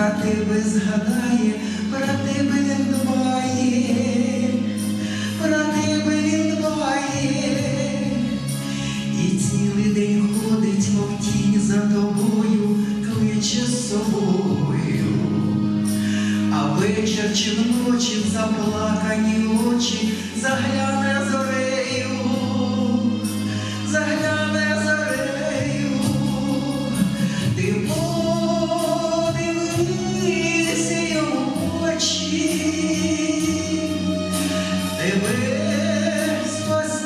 про тебе згадає, про тебе він дбає, про тебе він дбає, і цілий день ходить, мов тінь за тобою, кличе з собою. А вечір чи вночі заплакані очі загляне зорею,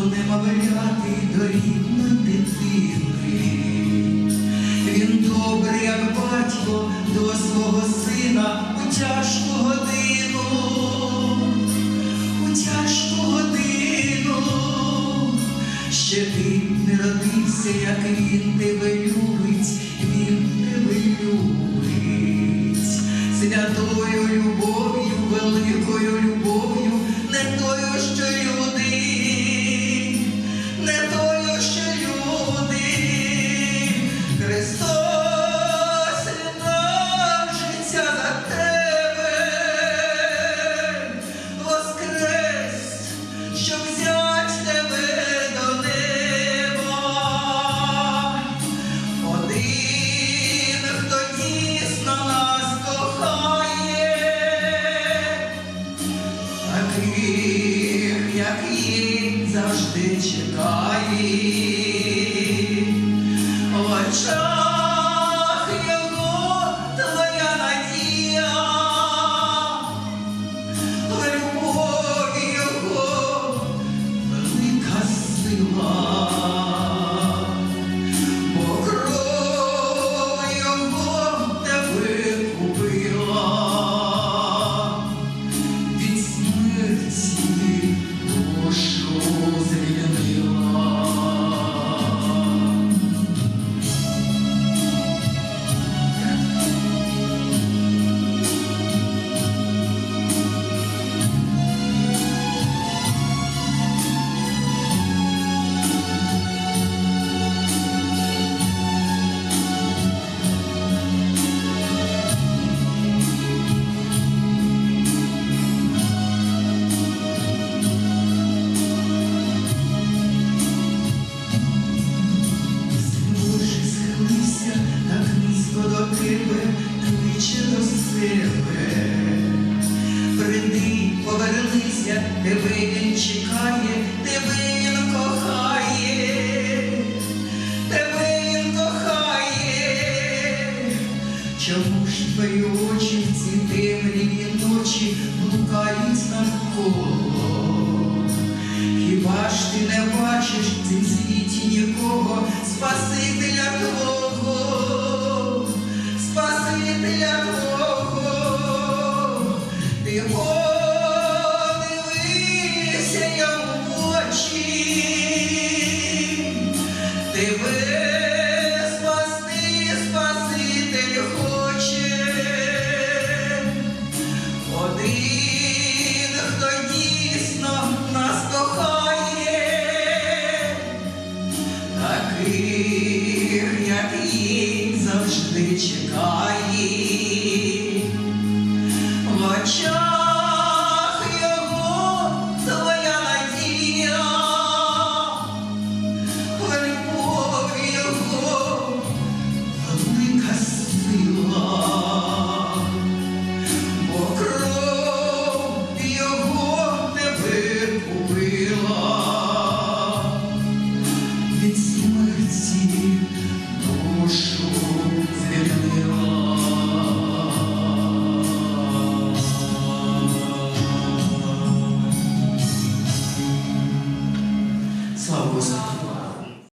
до немовляти, до рідної дитини. Він добрий, як батько, до свого сина у тяжку годину у тяжку годину, ще ти не родився, як він тебе любить, завжди повернися, тебе він чекає, тебе він кохає, тебе він кохає. Чому ж твої очі в ці темряві ночі блукають навколо? Хіба ж ти не бачиш в цім світі нікого, Спасителя Твого, Один, хто дійсно нас кохає, таких, як їм завжди чекає.